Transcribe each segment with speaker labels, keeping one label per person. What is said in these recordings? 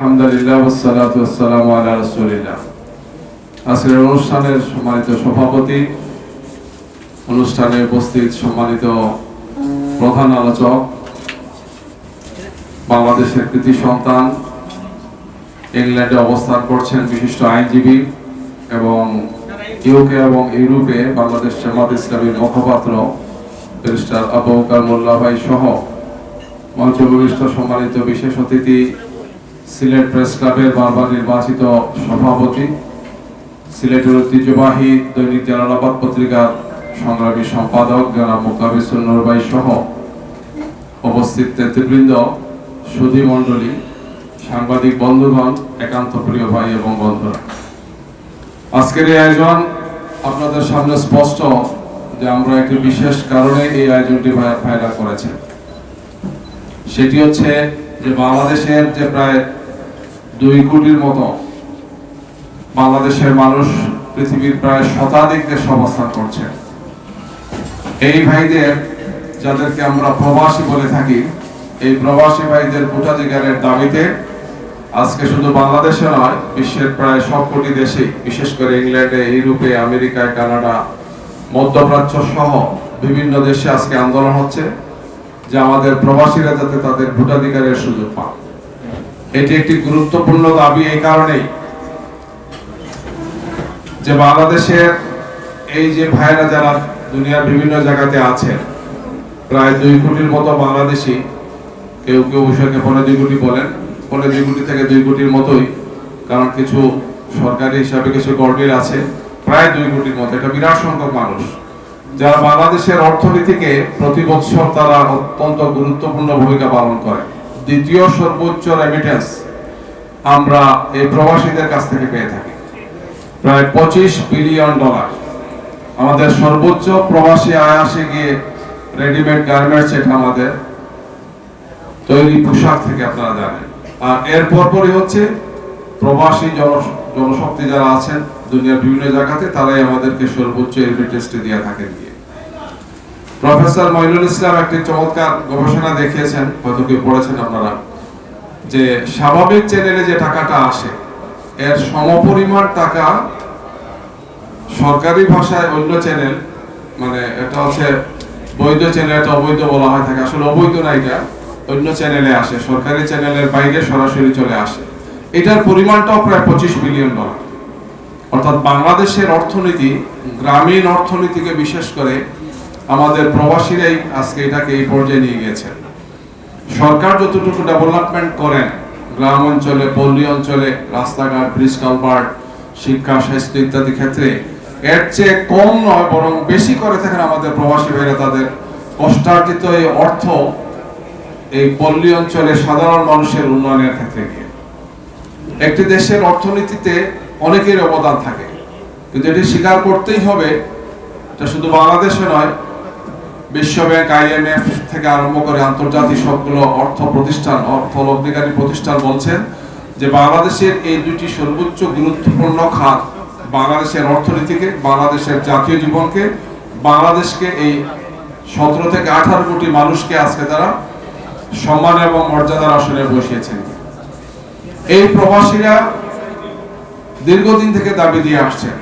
Speaker 1: আলহামদুলিল্লাহ ওয়াসসালাতু ওয়াসসালামু আলা রাসূলিল্লাহ আজকের অনুষ্ঠানের সম্মানিত সভাপতি, অনুষ্ঠানে উপস্থিত সম্মানিত প্রধান আলোচক, বাংলাদেশের কৃতি সন্তান, ইংল্যান্ডে অবস্থান করছেন বিশিষ্ট আইনজীবী এবং ইউকে এবং ইউরোপে বাংলাদেশ জামাত ইসলামীর মুখপাত্র, ব্যারিস্টার আবু মোল্লা ভাই সহ। মঞ্চ সম্মানিত বিশেষ অতিথি সিলেট প্রেস ক্লাবের বারবার নির্বাচিত সভাপতি, সিলেটের ঐতিহ্যবাহী দৈনিক জালালাবাদ পত্রিকার সংগ্রামী সম্পাদক জনাব মুকাবিসুল নুরবাই সহ উপস্থিত নেতৃবৃন্দ, সুধী মণ্ডলী, সাংবাদিক বন্ধুগণ, একান্ত প্রিয় ভাই এবং বন্ধুরা। আজকের এই আয়োজন আপনাদের সামনে স্পষ্ট যে আমরা একটি বিশেষ কারণে এই আয়োজনটি ভাইরা করেছেন সেটি হচ্ছে যে বাংলাদেশের যে প্রায় দুই কোটির মতো বাংলাদেশের মানুষ পৃথিবীর প্রায় শতাধিক দেশে অবস্থান করছে। এই ভাইদের, যাদেরকে আমরা প্রবাসী বলে থাকি, এই প্রবাসী ভাইদের ভোটাধিকারের দাবিতে আজকে শুধু বাংলাদেশে নয়, বিশ্বের প্রায় সব কোটি দেশে, বিশেষ করে ইংল্যান্ডে, ইউরোপে, আমেরিকায়, কানাডা, মধ্যপ্রাচ্য সহ বিভিন্ন দেশে আজকে আন্দোলন হচ্ছে, যে আমাদের প্রবাসীরা যাতে তাদের ভোটাধিকারের সুযোগ পান এটি একটি গুরুত্বপূর্ণ দাবি এই কারণেই যে বাংলাদেশের এই যে ভাইরা যারা দুনিয়ার বিভিন্ন জায়গাতে আছেন, প্রায় দুই কোটির মতো বাংলাদেশি, কেউ কেউ বিষয়কে পনেরো দুই কোটি বলেন, পনেরো দুই কোটি থেকে দুই কোটির মতোই, কারণ কিছু সরকারি হিসাবে কিছু গর্বের আছে, প্রায় দুই কোটির মতো, এটা বিরাট সংখ্যক মানুষ। যারা বাংলাদেশের অর্থনীতিকে প্রতি বছর তারা অত্যন্ত গুরুত্বপূর্ণ ভূমিকা পালন করে। দ্বিতীয় সর্বোচ্চ রেমিটেন্স আমরা এই প্রবাসীদের কাছ থেকে পেয়ে থাকি। প্রায় পঁচিশ বিলিয়ন ডলার আমাদের সর্বোচ্চ প্রবাসী আয় আসে গিয়ে রেডিমেড গার্মেন্টস এটা আমাদের তৈরি পোশাক থেকে আপনারা জানেন। আর এর পরপরই হচ্ছে প্রবাসী জন, জনশক্তি যারা আছেন দুনিয়ার বিভিন্ন জায়গাতে, তারাই আমাদেরকে সর্বোচ্চ রেমিটেন্সটি দিয়ে থাকেন প্রফেসর মইনুল ইসলাম একটি চমৎকার গবেষণা দেখিয়েছেন, হয়তো কেউ পড়েছেন আপনারা, যে স্বাভাবিক চ্যানেলে যে টাকাটা আসে, এর সমপরিমাণ টাকা সরকারি ভাষায় অন্য চ্যানেল মানে এটা হচ্ছে বৈধ চ্যানেল এটা অবৈধ বলা হয় থাকে, আসলে অবৈধ না এটা, অন্য চ্যানেলে আসে, সরকারি চ্যানেলের বাইরে সরাসরি চলে আসে। এটার পরিমাণটাও প্রায় পঁচিশ বিলিয়ন ডলার অর্থাৎ বাংলাদেশের অর্থনীতি, গ্রামীণ অর্থনীতিকে বিশেষ করে আমাদের প্রবাসীরাই আজকে এটাকে এই পর্যায়ে নিয়ে গিয়েছেন। সরকার যতটুকু ডেভেলপমেন্ট করেন, গ্রাম অঞ্চলে, পল্লী অঞ্চলে, রাস্তাঘাট ব্রিজ কালভার্ট শিক্ষা, স্বাস্থ্য ইত্যাদি ক্ষেত্রে এর চেয়ে কম নয়, বরং বেশি করে থাকেন আমাদের প্রবাসী ভাইরা তাদের কষ্টার্জিত এই অর্থ এই পল্লী অঞ্চলে সাধারণ মানুষের উন্নয়নের ক্ষেত্রে গিয়ে। একটি দেশের অর্থনীতিতে অনেকের অবদান থাকে, কিন্তু এটি স্বীকার করতেই হবে, এটা শুধু বাংলাদেশে নয় বিশ্বব্যাংক আইএমএফ থেকে আরম্ভ করে আন্তর্জাতিক সবগুলো অর্থ প্রতিষ্ঠান, অর্থ লব্ধিকারী প্রতিষ্ঠান বলছেন যে বাংলাদেশের এই দুটি সর্বোচ্চ গুরুত্বপূর্ণ খাত বাংলাদেশের অর্থনীতিকে, বাংলাদেশের জাতীয় জীবনকে, বাংলাদেশকে এই সতেরো থেকে আঠারো কোটি মানুষকে আজকে তারা সম্মান এবং মর্যাদার আসনে বসিয়েছেন। এই প্রবাসীরা দীর্ঘদিন থেকে দাবি দিয়ে আসছেন,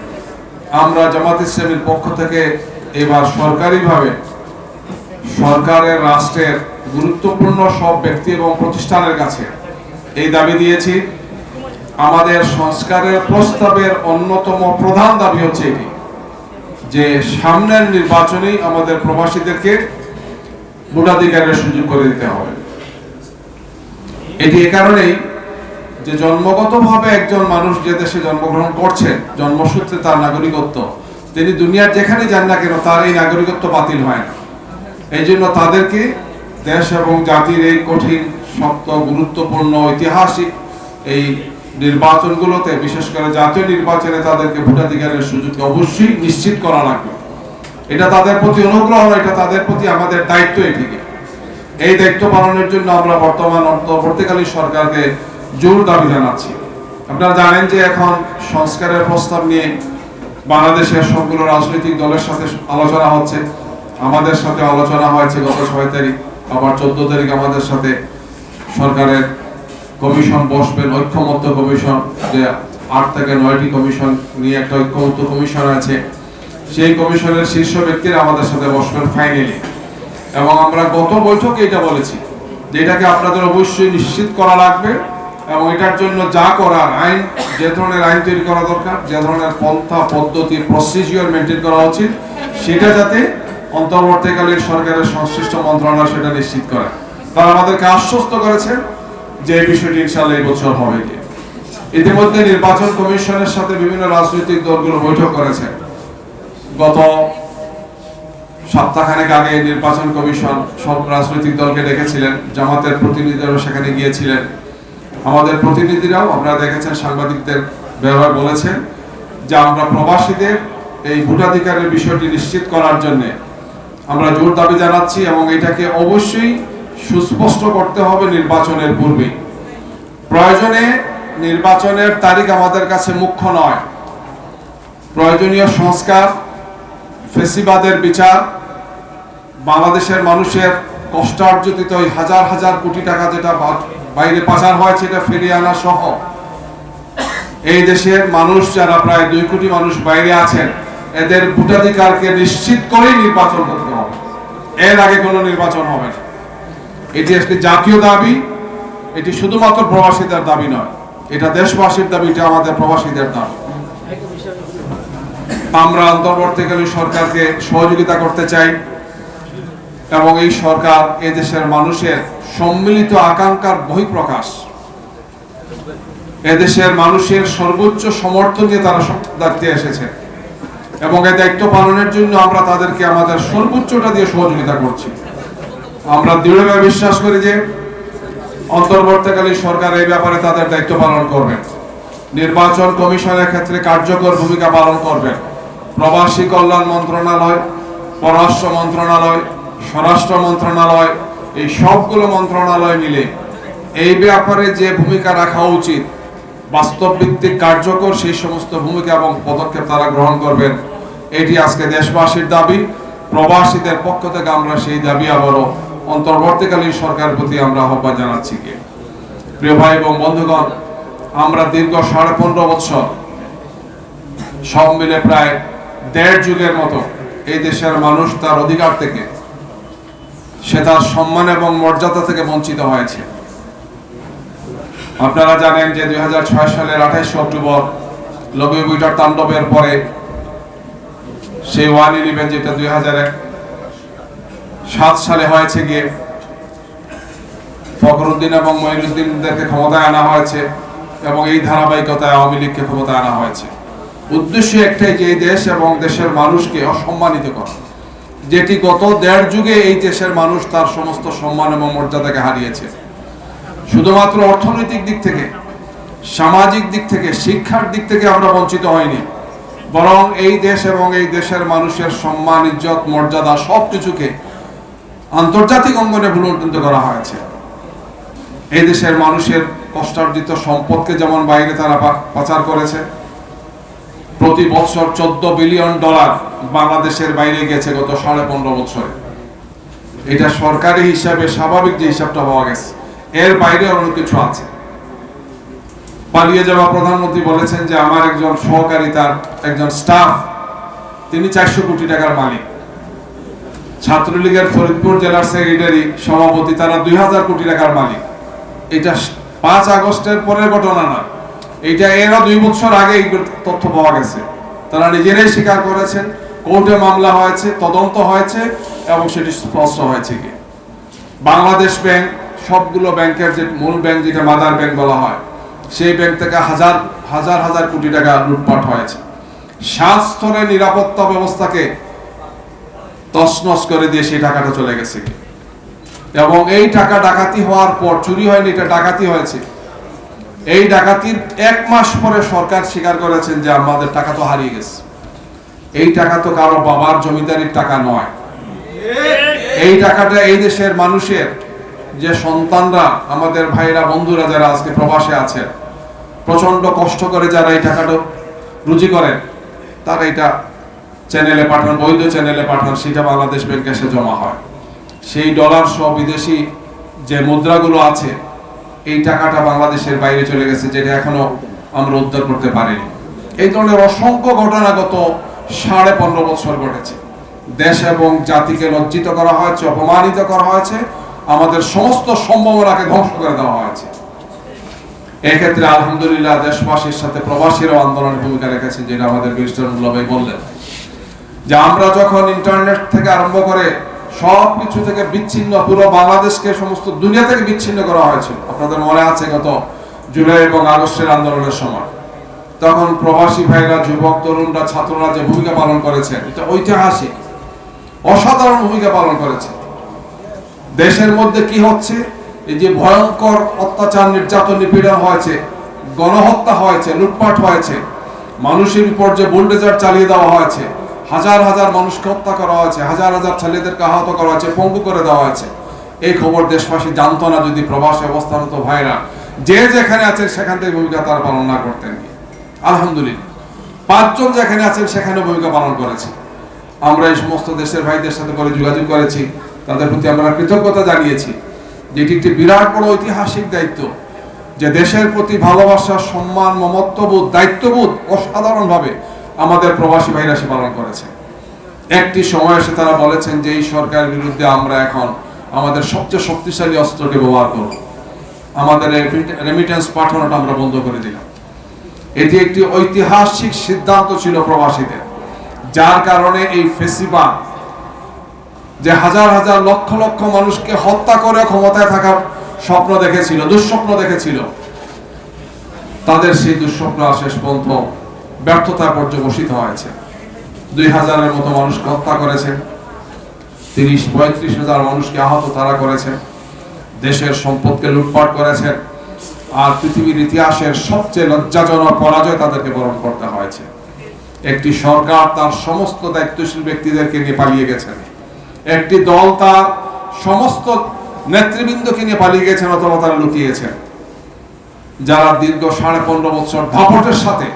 Speaker 1: আমরা জামাত ইসলামের পক্ষ থেকে এবার সরকারিভাবে সরকারের, রাষ্ট্রের গুরুত্বপূর্ণ সব ব্যক্তি এবং প্রতিষ্ঠানের কাছে এই দাবি দিয়েছি। আমাদের সংস্কারের প্রস্তাবের অন্যতম প্রধান দাবি হচ্ছে এটি, যে সামনের নির্বাচনেই আমাদের প্রবাসীদেরকে ভোটাধিকারের সুযোগ করে দিতে হবে। এটি এ কারণেই যে জন্মগতভাবে একজন মানুষ যে দেশে জন্মগ্রহণ করছে, জন্মসূত্রে তার নাগরিকত্ব, তিনি দুনিয়ার যেখানে যান না কেন, তার এই নাগরিকত্ব বাতিল হয় না। এই জন্য তাদেরকে দেশ এবং জাতির এই কঠিন শক্ত গুরুত্বপূর্ণ, ঐতিহাসিক এই নির্বাচনগুলোতে, বিশেষ করে জাতীয় নির্বাচনে তাদেরকে ভোটাধিকারের সুযোগ অবশ্যই নিশ্চিত করা লাগবে। এটা তাদের প্রতি অনুগ্রহ, এটা তাদের প্রতি আমাদের দায়িত্ব এটিকে। এই দায়িত্ব পালনের জন্য আমরা বর্তমান অন্তর্বর্তীকালীন সরকারকে জোর দাবি জানাচ্ছি। আপনারা জানেন যে এখন সংস্কারের প্রস্তাব নিয়ে বাংলাদেশের সবগুলো রাজনৈতিক দলের সাথে আলোচনা হচ্ছে। আমাদের সাথে আলোচনা হয়েছে গত ছয় তারিখ, আবার চোদ্দ তারিখ আমাদের সাথে সরকারের কমিশন বসবেন, ঐক্যমত্য কমিশন, যে আট থেকে নয়টি কমিশন নিয়ে একটা ঐক্যমত্য কমিশন আছে। সেই কমিশনের শীর্ষ ব্যক্তিরা আমাদের সাথে বসবেন ফাইনালি এবং আমরা গত বৈঠকে এটা বলেছি, যে এটাকে আপনাদের অবশ্যই নিশ্চিত করা লাগবে এবং এটার জন্য যা করার আইন, যে ধরনের আইন তৈরি করা দরকার, যে ধরনের পন্থা, পদ্ধতি প্রসিজিওর মেনটেন করা উচিত, সেটা যাতে অন্তর্বর্তীকালীন সরকারের সংশ্লিষ্ট মন্ত্রণালয় সেটা নিশ্চিত করে। তারা আমাদেরকে আশ্বস্ত করেছেন যে এই বিষয়টি ইনশাল্লাহ এই বছর হবে গিয়ে ইতিমধ্যে নির্বাচন কমিশনের সাথে বিভিন্ন রাজনৈতিক দলগুলো বৈঠক করেছে। গত সপ্তাহখানেক আগে নির্বাচন কমিশন সব রাজনৈতিক দলকে ডেকেছিলেন, জামাতের প্রতিনিধিরাও সেখানে গিয়েছিলেন। আমাদের প্রতিনিধিরাও আপনারা দেখেছেন, সাংবাদিকদের ব্যবহার বলেছেন যে আমরা প্রবাসীদের এই ভোটাধিকারের বিষয়টি নিশ্চিত করার জন্য আমরা জোর দাবি জানাচ্ছি এবং এটাকে অবশ্যই সুস্পষ্ট করতে হবে নির্বাচনের পূর্বে। প্রয়োজনে নির্বাচনের তারিখ আমাদের কাছে মুখ্য নয়। প্রয়োজনীয় সংস্কার, ফেসিবাদের বিচার, বাংলাদেশের মানুষের কষ্টার্জিত ওই হাজার হাজার কোটি টাকা যেটা বাইরে পাচার হয় সেটা ফিরিয়ে আনা সহ। এই দেশের মানুষ যারা প্রায় দুই কোটি মানুষ বাইরে আছেন, এদের ভোটাধিকারকে নিশ্চিত করেই নির্বাচন করতে এর আগে কোনো নির্বাচন হবে না। এটি একটি জাতীয় দাবি, এটি শুধুমাত্র প্রবাসীদের দাবি নয়, এটা দেশবাসীর দাবি, এটা আমাদের প্রবাসীদের দাবি। আমরা অন্তর্বর্তীকালীন সরকারকে সহযোগিতা করতে চাই এবং এই সরকার এদেশের মানুষের সম্মিলিত আকাঙ্ক্ষার বহিঃপ্রকাশ, এদেশের মানুষের সর্বোচ্চ সমর্থন নিয়ে তারা দায়িত্বে এসেছে। এবং এই দায়িত্ব পালনের জন্য আমরা তাদেরকে আমাদের সর্বোচ্চটা দিয়ে সহযোগিতা করছি। আমরা দৃঢ়ভাবে বিশ্বাস করি যে অন্তর্বর্তীকালীন সরকার এই ব্যাপারে তাদের দায়িত্ব পালন করবেন নির্বাচন কমিশনের ক্ষেত্রে কার্যকর ভূমিকা পালন করবেন প্রবাসী কল্যাণ মন্ত্রণালয়, পররাষ্ট্র মন্ত্রণালয়, স্বরাষ্ট্র মন্ত্রণালয়, এই সবগুলো মন্ত্রণালয় মিলে এই ব্যাপারে যে ভূমিকা রাখা উচিত বাস্তব ভিত্তিক কার্যকর সেই সমস্ত ভূমিকা এবং পদক্ষেপ তারা গ্রহণ করবেন, এটি আজকে দেশবাসীর দাবি। প্রবাসীদের পক্ষ থেকে আমরা সেই দাবি আবারও অন্তর্বর্তীকালীন সরকারের প্রতি আমরা আহ্বান জানাচ্ছি কি। প্রিয় ভাই এবং বন্ধুগণ, আমরা দীর্ঘ সাড়ে পনেরো বছর সব মিলে প্রায় দেড় যুগের মতো এই দেশের মানুষ তার অধিকার থেকে, সে তার সম্মান এবং মর্যাদা থেকে বঞ্চিত হয়েছে। আপনারা জানেন যে দুই হাজার ছয় সালের আঠাইশে অক্টোবর লবি তাণ্ডবের পরে সেই ওয়ান ইলেভেন যেটা দুই সাত সালে হয়েছে গিয়ে ফখরুদ্দিন এবং মঈনুদ্দিনদেরকে ক্ষমতায় আনা হয়েছে এবং এই ধারাবাহিকতায় আওয়ামী লীগকে ক্ষমতায় আনা হয়েছে। উদ্দেশ্য একটাই যে এই দেশ এবং দেশের মানুষকে অসম্মানিত করা। যেটি গত দেড় যুগে এই দেশের মানুষ তার সমস্ত সম্মান এবং মর্যাদাকে হারিয়েছে। শুধুমাত্র অর্থনৈতিক দিক থেকে, সামাজিক দিক থেকে, শিক্ষার দিক থেকে আমরা বঞ্চিত হইনি। বরং এই দেশ এবং এই দেশের মানুষের সম্মান, ইজ্জত, মর্যাদা সব কিছুকে আন্তর্জাতিক অঙ্গনে ভুলুন্ঠিত করা হয়েছে। এই দেশের মানুষের কষ্টার্জিত সম্পদকে যেমন বাইরে তারা পাচার করেছে, প্রতি বছর চোদ্দ বিলিয়ন ডলার বাংলাদেশের বাইরে গেছে গত সাড়ে পনেরো বছরে। এটা সরকারি হিসাবে স্বাভাবিক যে হিসাবটা পাওয়া গেছে। এর বাইরে অন্য কিছু আছে। পালিয়ে যাওয়া প্রধানমন্ত্রী বলেছেন যে, আমার একজন সহকারী, তার একজন স্টাফ, তিনি চারশো কোটি টাকার মালিক। ছাত্রলীগের ফরিদপুর জেলার সেক্রেটারি, সভাপতি, তারা দুই হাজার কোটি টাকার মালিক। এটা পাঁচ আগস্টের পরের ঘটনা না এটা এরা দুই বছর আগে এই তথ্য পাওয়া গেছে। তারা নিজেরাই স্বীকার করেছেন, কোর্টে মামলা হয়েছে, তদন্ত হয়েছে, এবং সেটি স্পষ্ট হয়েছে কি? বাংলাদেশ ব্যাংক সবগুলো ব্যাংকের যে মূল ব্যাংক যেটা মাদার ব্যাংক বলা হয়, সেই ব্যাংক থেকে হাজার হাজার হাজার কোটি টাকা লুটপাট হয়েছে। সাত স্তরের নিরাপত্তা ব্যবস্থাকে তছনছ করে দিয়ে সেই টাকাটা চলে গেছে। এবং এই টাকা ডাকাতি হওয়ার পর, চুরি হয়নি, এটা ডাকাতি হয়েছে। এই ডাকাতির এক মাস পরে সরকার স্বীকার করেছেন যে আমাদের টাকা তো হারিয়ে গেছে। এই টাকা তো কারও বাবার জমিদারির টাকা নয়। এই টাকাটা এই দেশের মানুষের যে সন্তানরা, আমাদের ভাইরা, বন্ধুরা যারা আজকে প্রবাসে আছেন প্রচণ্ড কষ্ট করে যারা এই টাকাটা রুজি করেন তারা এটা চ্যানেলে পাঠান, বৈধ চ্যানেলে পাঠান, সেটা বাংলাদেশ ব্যাংকে এসে জমা হয়। সেই ডলার সহ বিদেশি যে মুদ্রাগুলো আছে, এই টাকাটা বাংলাদেশের বাইরে চলে গেছে, যেটা এখনও আমরা উদ্ধার করতে পারিনি। এই ধরনের অসংখ্য ঘটনা গত সাড়ে পনেরো বছর ঘটেছে। দেশ এবং জাতিকে লজ্জিত করা হয়েছে, অপমানিত করা হয়েছে আমাদের সমস্ত সম্ভাবনাকে ধ্বংস করে দেওয়া হয়েছে। এক্ষেত্রে আলহামদুলিল্লাহ দেশবাসীর সাথে প্রবাসীরাও আন্দোলনের ভূমিকা রেখেছেন, যেটা আমাদের বিরিস্টার ভাই বললেন। যে আমরা যখন ইন্টারনেট থেকে আরম্ভ করে সব কিছু থেকে বিচ্ছিন্ন, পুরো বাংলাদেশকে, সমস্ত দুনিয়া থেকে বিচ্ছিন্ন করা হয়েছিল। আপনাদের মনে আছে গত জুলাই এবং আগস্টের আন্দোলনের সময়। তখন প্রবাসী ভাইরা, যুবক, তরুণরা, ছাত্ররা যে ভূমিকা পালন করেছেন, এটা ঐতিহাসিক, অসাধারণ ভূমিকা পালন করেছে। দেশের মধ্যে কি হচ্ছে? এই যে ভয়ঙ্কর অত্যাচার, নির্যাতন, নিপীড়ন হয়েছে, গণহত্যা হয়েছে, লুটপাট হয়েছে, মানুষের উপর যে বুলডেজার চালিয়ে দেওয়া হয়েছে, হাজার হাজার মানুষকে হত্যা করা হয়েছে, হাজার হাজার ছেলেদেরকে আহত করা হয়েছে, পঙ্গু করে দেওয়া হয়েছে। এই খবর দেশবাসী জানতো না যদি প্রবাসে অবস্থানত ভাইরা। যে যেখানে আছেন সেখান থেকে ভূমিকা তার পালন না করতেন। আলহামদুলিল্লাহ। পাঁচজন যেখানে আছেন সেখানে ভূমিকা পালন করেছে। আমরা এই সমস্ত দেশের ভাইদের সাথে করে যোগাযোগ করেছি। তাদের প্রতি আমরা কৃতজ্ঞতা জানিয়েছি যে এটি একটি বিরাট বড় ঐতিহাসিক দায়িত্ব, যে দেশের প্রতি ভালোবাসা, সম্মান, মমত্ববোধ, দায়িত্ববোধ অসাধারণভাবে আমাদের প্রবাসী ভাইরা সে পালন করেছে। একটি সময় এসে তারা বলেছেন যে এই সরকারের বিরুদ্ধে আমরা এখন আমাদের সবচেয়ে শক্তিশালী অস্ত্রকে ব্যবহার করব। আমাদের রেমিটেন্স পাঠানোটা আমরা বন্ধ করে দিলাম। এটি একটি ঐতিহাসিক সিদ্ধান্ত ছিল প্রবাসীদের, যার কারণে এই ফেসিবাদ যে হাজার হাজার লক্ষ লক্ষ মানুষকে হত্যা করে ক্ষমতায় থাকার স্বপ্ন দেখেছিল, দুঃস্বপ্ন দেখেছিল। তাদের সেই দুঃস্বপ্ন শেষ পর্যন্ত ব্যর্থতা পর্যবসিত হয়েছে। দুই হাজারের মতো মানুষকে হত্যা করেছে, তিরিশ, পঁয়ত্রিশ হাজার মানুষকে আহত তারা করেছে, দেশের সম্পদকে লুটপাট করেছেন আর পৃথিবীর ইতিহাসের সবচেয়ে লজ্জাজনক পরাজয় তাদেরকে বরণ করতে হয়েছে। একটি সরকার তার সমস্ত দায়িত্বশীল ব্যক্তিদেরকে নিয়ে পালিয়ে গেছেন। একটি দল তার সমস্ত নেতৃবৃন্দকে নিয়ে পালিয়ে গেছেন অথবা তারা লুকিয়েছেন। যারা দীর্ঘ সাড়ে পনেরো বছর দাপটের সাথে